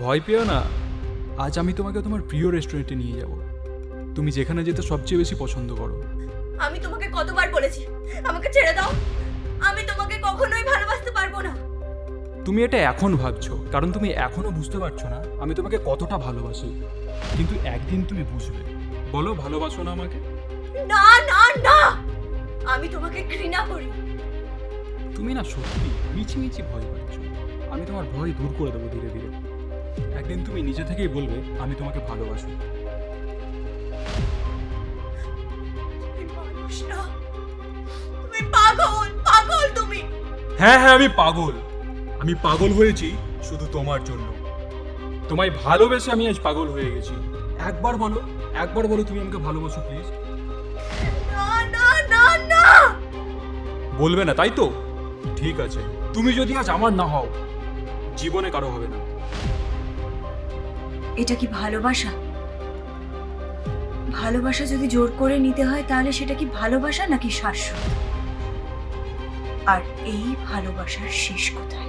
ভয় পেও না। আজ আমি তোমাকে তোমার প্রিয় রেস্টুরেন্টে নিয়ে যাব। তুমি যেখানে যেতে সবচেয়ে বেশি পছন্দ করো। আমি তোমাকে কতবার বলেছি, আমাকে ছেড়ে দাও। আমি তোমাকে কখনোই না তুমি এটা এখন ভাবছ কারণ তুমি এখনও বুঝতে পারছ না আমি তোমাকে কতটা ভালোবাসি। কিন্তু একদিন তুমি বুঝবে। বলো ভালোবাসো না আমাকে? না না না! আমি তোমাকে ঘৃণা করি। তুমি না সত্যি মিছি মিছি ভয় পাচ্ছ। আমি তোমার ভয় দূর করে দেবো ধীরে ধীরে। একদিন তুমি নিজে থেকেই বলবে আমি তোমাকে ভালোবাসি। না। তুমি পাগল পাগল তুমি। হ্যাঁ হ্যাঁ আমি পাগল। আমি পাগল হয়েছি শুধু তোমার জন্য। তোমায় ভালোবেসে আমি আজ পাগল হয়ে গেছি। একবার বলো একবার বলো তুমি আমাকে ভালোবাসো প্লিজ না না না না! বলবে না তাই তো? ঠিক আছে তুমি যদি আজ আমার না হও জীবনে কারও হবে না। এটা কি ভালোবাসা? ভালোবাসা যদি জোর করে নিতে হয় তাহলে সেটা কি ভালোবাসা নাকি শাশ্বত? আর এই ভালোবাসার শেষ কোথায়?